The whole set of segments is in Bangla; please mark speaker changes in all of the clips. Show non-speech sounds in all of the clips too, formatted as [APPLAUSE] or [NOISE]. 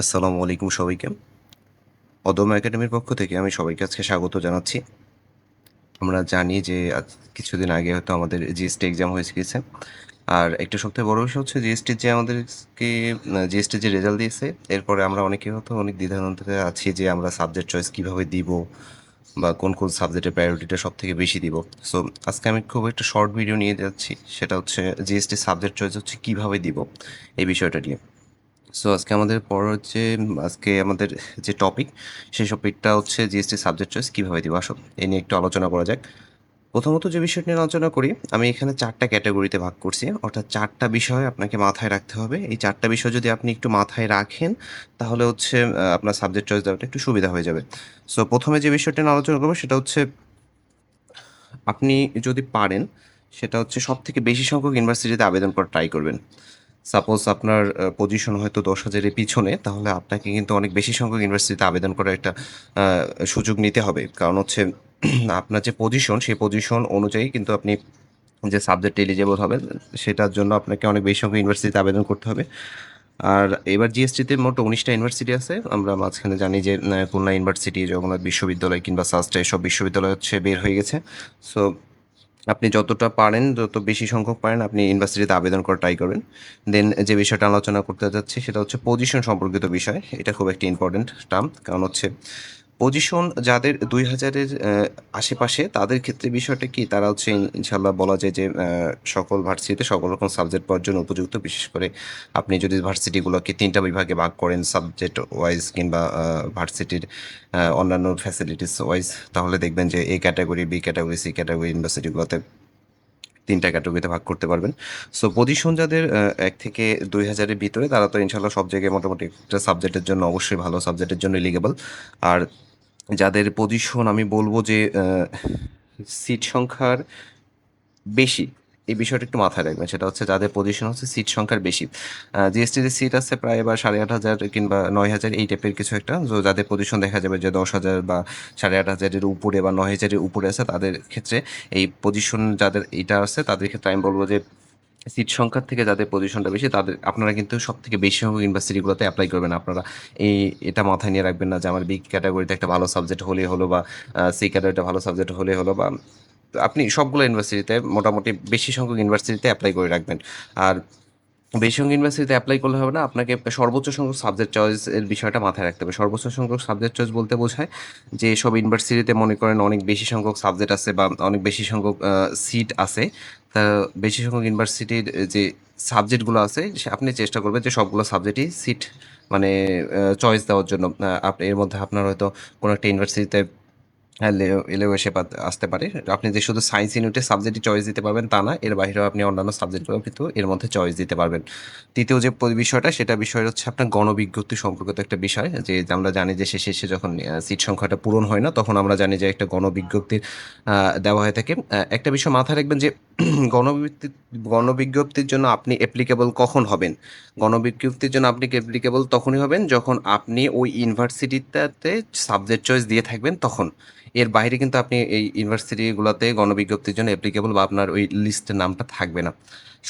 Speaker 1: আসসালামু আলাইকুম সবাইকে। অদম একাডেমির পক্ষ থেকে আমি সবাইকে আজকে স্বাগত জানাচ্ছি। আমরা জানি যে আজ কিছুদিন আগে হয়তো আমাদের জিএসটি এক্সাম হয়েছে গেছে। আর একটা সবথেকে বড় বিষয় হচ্ছে জিএসটির যে আমাদেরকে জিএসটির যে রেজাল্ট দিয়েছে, এরপরে আমরা অনেকে হয়তো অনেক দ্বিধাদ্বন্দ্বে আছি যে আমরা সাবজেক্ট চয়েস কীভাবে দিব বা কোন কোন সাবজেক্টের প্রায়োরিটিটা সব থেকে বেশি দিব। সো আজকে আমি খুব একটা শর্ট ভিডিও নিয়ে যাচ্ছি। সেটা হচ্ছে জিএসটি সাবজেক্ট চয়েস হচ্ছে কীভাবে দিব, এই বিষয়টা নিয়ে। সো আজকে আমাদের পর হচ্ছে, আজকে আমাদের যে টপিক সেই টপিকটা হচ্ছে জিএসটি সাবজেক্ট চয়েস কীভাবে দিব? আসো এই নিয়ে একটু আলোচনা করা যাক। প্রথমত যে বিষয়টি নিয়ে আলোচনা করি, আমি এখানে চারটা ক্যাটাগরিতে ভাগ করছি। অর্থাৎ চারটা বিষয় আপনাকে মাথায় রাখতে হবে। এই চারটা বিষয় যদি আপনি একটু মাথায় রাখেন, তাহলে হচ্ছে আপনার সাবজেক্ট চয়েস দেওয়াটা একটু সুবিধা হয়ে যাবে। সো প্রথমে যে বিষয়টি নিয়ে আলোচনা করব, সেটা হচ্ছে, আপনি যদি পারেন, সেটা হচ্ছে সব থেকে বেশি সংখ্যক ইউনিভার্সিটিতে আবেদন করা ট্রাই করবেন। সাপোজ আপনার পজিশন হয়তো দশ হাজারের পিছনে, তাহলে আপনাকে কিন্তু অনেক বেশি সংখ্যক ইউনিভার্সিটিতে আবেদন করার একটা সুযোগ নিতে হবে। কারণ হচ্ছে, [CLEARS THROAT] আপনার যে পজিশন সেই পজিশন অনুযায়ী কিন্তু আপনি যে সাবজেক্ট এলিজেবল হবেন, সেটার জন্য আপনাকে অনেক বেশি সংখ্যক ইউনিভার্সিটিতে আবেদন করতে হবে। আর এবার জিএসটিতে মোট উনিশটা ইউনিভার্সিটি আছে। আমরা মাঝখানে জানি যে খুলনা ইউনিভার্সিটি জগন্নাথ বিশ্ববিদ্যালয় কিংবা সাস্টা এসব বিশ্ববিদ্যালয় হচ্ছে বের হয়ে গেছে। সো আপনি যতটা পারেন, যত বেশি সংখ্যক পারেন, আপনি ইউনিভার্সিটিতে আবেদন করে ট্রাই করবেন। দেন যে বিষয়টা আলোচনা করতে যাচ্ছি, সেটা হচ্ছে পজিশন সম্পর্কিত বিষয়। এটা খুব একটি ইম্পর্টেন্ট টার্ম কারণ হচ্ছে পজিশন যাদের দুই হাজারের আশেপাশে, তাদের ক্ষেত্রে বিষয়টা কি? তারা হচ্ছে ইনশাল্লাহ বলা যায় যে সকল ভার্সিটিতে সকল রকম সাবজেক্ট পাওয়ার জন্য উপযুক্ত। বিশেষ করে আপনি যদি ভার্সিটিগুলোকে তিনটা বিভাগে ভাগ করেন সাবজেক্ট ওয়াইজ কিংবা ভার্সিটির অন্যান্য ফ্যাসিলিটিস ওয়াইজ তাহলে দেখবেন যে A category B category C category ইউনিভার্সিটিগুলোতে তিনটা ক্যাটাগরিতে ভাগ করতে পারবেন। সো পজিশন যাদের এক থেকে দুই হাজারের ভিতরে, তারা তো ইনশাল্লাহ সব জায়গায় মোটামুটি একটা সাবজেক্টের জন্য অবশ্যই ভালো সাবজেক্টের জন্য এলিগেবল আর যাদের পজিশন আমি বলব যে সিট সংখ্যার বেশি, এই বিষয়টা একটু মাথায় রাখবেন। সেটা হচ্ছে যাদের পজিশন হচ্ছে সিট সংখ্যার বেশি। জিএসটিতে সিট আছে প্রায় বা সাড়ে আট হাজার কিংবা নয় হাজার, এই টাইপের কিছু একটা। যাদের পজিশন দেখা যাবে যে দশ হাজার বা সাড়ে আট হাজারের উপরে বা নয় হাজারের উপরে আছে, তাদের ক্ষেত্রে এই পজিশন যাদের এটা আছে, তাদের ক্ষেত্রে আমি বলব যে সিট সংখ্যার থেকে যাদের পজিশনটা বেশি, তাদের, আপনারা কিন্তু সব থেকে বেশি সংখ্যক ইউনিভার্সিটিগুলোতে অ্যাপ্লাই করবেন। আপনারা এই, এটা মাথায় নিয়ে রাখবেন না যে আমার বি ক্যাটাগরিতে একটা ভালো সাবজেক্ট হলে হলো বা সি ক্যাটাগরিতে ভালো সাবজেক্ট হলে হলো বা, আপনি সবগুলো ইউনিভার্সিটিতে মোটামুটি বেশি সংখ্যক ইউনিভার্সিটিতে অ্যাপ্লাই করে রাখবেন। আর বেশি সংখ্যক ইউনিভার্সিটিতে অ্যাপ্লাই করলে হবে না, আপনাকে সর্বোচ্চ সংখ্যক সাবজেক্ট চয়েস এর বিষয়টা মাথায় রাখতে হবে। সর্বোচ্চ সংখ্যক সাবজেক্ট চয়েস বলতে বোঝায় যে সব ইউনিভার্সিটিতে মনে করেন অনেক বেশি সংখ্যক সাবজেক্ট আছে বা অনেক বেশি সংখ্যক সিট আছে। তা বেশি সংখ্যক ইউনিভার্সিটির যে সাবজেক্টগুলো আছে আপনি চেষ্টা করবেন যে সবগুলো সাবজেক্টই সিট মানে চয়েস দেওয়ার জন্য। আপনি এর মধ্যে আপনার হয়তো কোনো একটা ইউনিভার্সিটিতে এলেও এসে আসতে পারে। আপনি যে শুধু সায়েন্স ইউনিটের সাবজেক্টই চয়েস দিতে পারবেন তা না, এর বাইরেও আপনি অন্যান্য সাবজেক্টগুলো কিন্তু এর মধ্যে চয়েস দিতে পারবেন। তৃতীয় যে বিষয়টা, সেটা বিষয় হচ্ছে আপনার গণবিজ্ঞপ্তি সম্পর্কিত একটা বিষয়, যে আমরা জানি যে শেষে শেষে যখন সিট সংখ্যাটা পূরণ হয় না, তখন আমরা জানি যে একটা গণবিজ্ঞপ্তির দেওয়া হয়ে থাকে। একটা বিষয় মাথায় রাখবেন যে [CLEARS THROAT] গণবিজ্ঞপ্তি, গণবিজ্ঞপ্তির জন্য আপনি অ্যাপ্লিকেবল কখন হবেন? গণবিজ্ঞপ্তির জন্য আপনি অ্যাপ্লিকেবল তখনই হবেন যখন আপনি ওই ইউনিভার্সিটিটাতে সাবজেক্ট চয়েস দিয়ে থাকবেন তখন। এর বাইরে কিন্তু আপনি এই ইউনিভার্সিটিগুলোতে গণবিজ্ঞপ্তির জন্য অ্যাপ্লিকেবল বা আপনার ওই লিস্টের নামটা থাকবে না।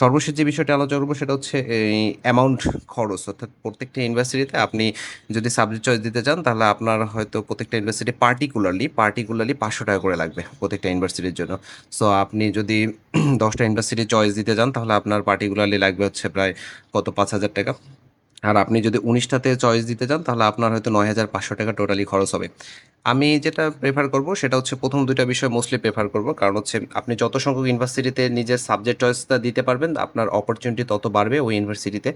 Speaker 1: সর্বশেষ যে বিষয়টা আলোচনা করব সেটা হচ্ছে এই অ্যামাউন্ট খরচ। অর্থাৎ প্রত্যেকটা ইউনিভার্সিটিতে আপনি যদি সাবজেক্ট চয়েস দিতে চান, তাহলে আপনার হয়তো প্রত্যেকটা ইউনিভার্সিটি পার্টিকুলারলি পার্টিকুলারলি পাঁচশো টাকা করে লাগবে প্রত্যেকটা ইউনিভার্সিটির জন্য। সো আপনি যদি দশটা ইউনিভার্সিটি চয়েস দিতে চান, তাহলে আপনার পার্টিকুলারলি লাগবে হচ্ছে প্রায় কত? পাঁচ হাজার টাকা। আর আপনি যদি উনিশটাতে চয়েস দিতে চান, তাহলে আপনার হয়তো নয় হাজার পাঁচশো টাকা টোটালি খরচ হবে। আমি যেটা প্রেফার করব, সেটা হচ্ছে প্রথম দুইটা বিষয় মোস্টলি প্রেফার করব। কারণ হচ্ছে আপনি যত সংখ্যক ইউনিভার্সিটিতে নিজের সাবজেক্ট চয়েসটা দিতে পারবেন, আপনার অপরচুনিটি তত বাড়বে ওই ইউনিভার্সিটিতে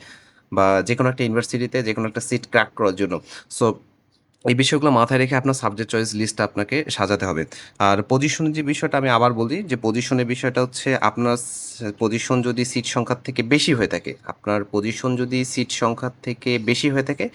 Speaker 1: বা যে কোনো একটা ইউনিভার্সিটিতে যে কোনো একটা সিট ক্র্যাক করার জন্য। সো এই বিষয়গুলো মাথায় রেখে আপনার সাবজেক্ট চয়েস লিস্টটা আপনাকে সাজাতে হবে। আর পজিশনের যে বিষয়টা আমি আবার বলি, যে পজিশনের বিষয়টা হচ্ছে আপনার পজিশন যদি সিট সংখ্যার থেকে বেশি হয়ে থাকে, আপনার পজিশন যদি সিট সংখ্যার থেকে বেশি হয়ে থাকে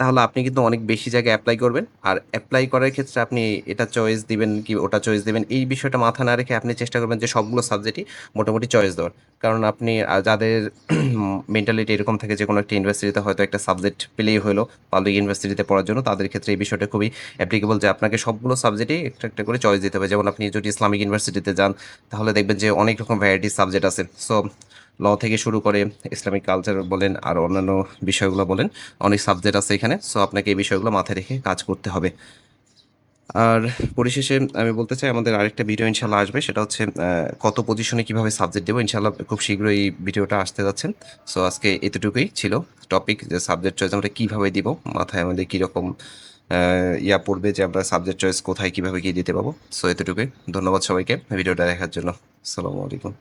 Speaker 1: তাহলে আপনি কিন্তু অনেক বেশি জায়গায় অ্যাপ্লাই করবেন। আর অ্যাপ্লাই করার ক্ষেত্রে আপনি এটা চয়েস দিবেন কি, ওটা চয়েস দিবেন। এই বিষয়টা মাথা না রেখে আপনি চেষ্টা করবেন যে সবগুলো সাবজেক্টই মোটামুটি চয়েস দেওয়ার। কারণ আপনি যাদের [CLEARS THROAT] মেন্টালিটি এরকম থাকে যে কোনো একটা ইউনিভার্সিটিতে হয়তো একটা সাবজেক্ট পেলেই হলো পাবলিক ইউনিভার্সিটিতে পড়ার জন্য, তাদের ক্ষেত্রে এই বিষয়টা খুবই অ্যাপ্লিকেবল যে আপনাকে সবগুলো সাবজেক্টই একটা একটা করে চয়েস দিতে হবে। যেমন আপনি যদি ইসলামিক ইউনিভার্সিটিতে যান, তাহলে দেখবেন যে অনেক রকম ভ্যারাইটি সাবজেক্ট আছে। সো ল থেকে শুরু করে ইসলামিক কালচার বলেন আর অন্যান্য বিষয়গুলো বলেন, অনেক সাবজেক্ট আছে এখানে সো আপনাকে এই বিষয়গুলো মাথায় রেখে কাজ করতে হবে। আর পরিশেষে আমি বলতে চাই, আমাদের আরেকটা ভিডিও ইনশাল্লাহ আসবে, সেটা হচ্ছে কত পজিশনে কীভাবে সাবজেক্ট দেবো। ইনশাল্লাহ খুব শীঘ্রই এই ভিডিওটা আসতে যাচ্ছেন সো আজকে এতটুকুই ছিল টপিক যে সাবজেক্ট চয়েস আমরা কীভাবে দিব, মাথায় আমাদের কীরকম ইয়া পড়বে যে আমরা সাবজেক্ট চয়েস কোথায় কীভাবে কী দিতে পাবো সো এতটুকুই, ধন্যবাদ সবাইকে ভিডিওটা দেখার জন্য। আসসালামু আলাইকুম।